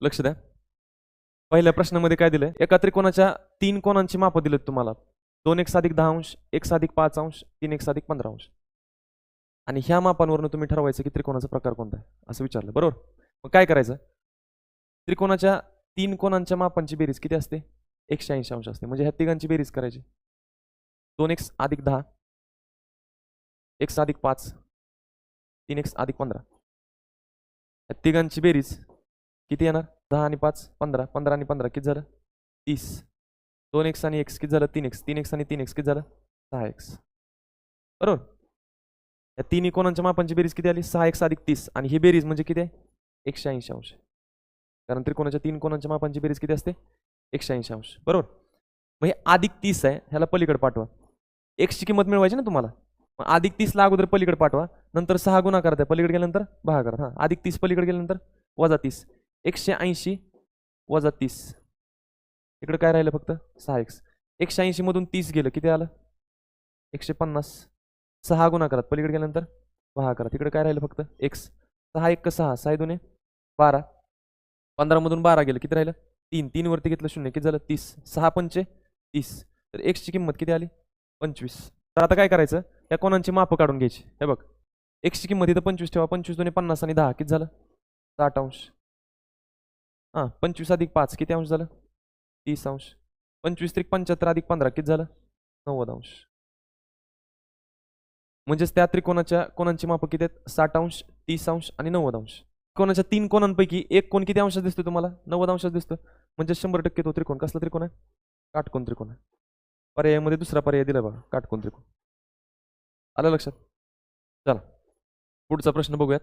लक्ष द्या. पहिल्या प्रश्नामध्ये काय दिलंय? एका त्रिकोणाच्या तीन कोणांची मापं दिलेत तुम्हाला? दोन एक साधिक दहा अंश एक साधिक पाच अंश तीन एक साधिक पंधरा अंश. आणि ह्या मापांवरून तुम्ही ठरवायचं की त्रिकोणाचा प्रकार कोणता आहे असं विचारलं. बरोबर? मग काय करायचं? त्रिकोणाच्या तीन कोणांच्या मापांची बेरीज किती असते? एकशे ऐंशी अंश असते. म्हणजे ह्या तिघांची बेरीज करायची. दोन एक्स अधिक दहा एक्स अधिक पाच तीन एक्स अधिक पंधरा. या तिघांची बेरीज किती येणार? दहा आणि पाच पंधरा. पंधरा आणि पंधरा किती झालं? तीस. दोन एक्स आणि एक्स किती झालं? तीन एक्स. तीन एक्स आणि तीन एक्स किती झालं? सहा एक्स. बरोबर? या तिन्ही कोणांच्या मापांची बेरीज किती आली? सहा एक्स अधिक तीस. आणि ही बेरीज म्हणजे किती आहे? एकशे ऐंशी अंश. कारण त्रिकोणाच्या तीन कोणांच्या मापांची बेरीज किती असते? एकशे ऐंशी अंश. बरोबर? मग हे अधिक तीस आहे ह्याला पलीकडे पाठवा. एक्सची किंमत मिळवायची ना तुम्हाला? मग अधिक तीसला अगोदर पलीकडे पाठवा. नंतर सहा गुणा करताय पलीकडे गेल्यानंतर भागाकार. हां अधिक तीस पलीकडे गेल्यानंतर वजा तीस. एकशे ऐंशी वजा तीस. इकडं काय राहिलं फक्त? सहा एक्स एकशे ऐंशीमधून तीस गेलं. किती आलं? एकशे पन्नास. सहा गुणा पलीकडे गेल्यानंतर पहा करा. तिकडे काय राहिलं फक्त? एक्स सहा एक सहा. सहा दोन बारा. पंधरामधून बारा गेलं. किती राहिलं? तीन. तीनवरती घेतलं शून्य. किती झालं? तीस. सहा पंचे तीस. तर एक्सची किंमत किती आली? पंचवीस. तर आता काय करायचं? या कोणांची मापं काढून घ्यायची? हे बघ. एक्सची किंमत इथं पंचवीस ठेवा. पंचवीस दोन्ही पन्नास आणि दहा. किती झालं? साठ अंश. हां. पंचवीस अधिक पाच किती अंश झालं? तीस अंश. पंचवीस त्रिक पंच्याहत्तर अधिक पंधरा किती झालं? नव्वद अंश. म्हणजेच त्या त्रिकोणाच्या कोणांची माप किती आहेत? साठ अंश तीस अंश आणि नव्वद अंश. कोणाच्या तीन कोणांपैकी एक कोण किती अंश दिसतो तुम्हाला? नव्वद अंश दिसतो म्हणजे शंभर टक्के तो त्रिकोण कसला त्रिकोण आहे? काटकोण त्रिकोण आहे. पर्यायामध्ये दुसरा पर्याय दिला बघा काटकोण त्रिकोण. आलं लक्षात? चला. पुढचा प्रश्न बघूयात.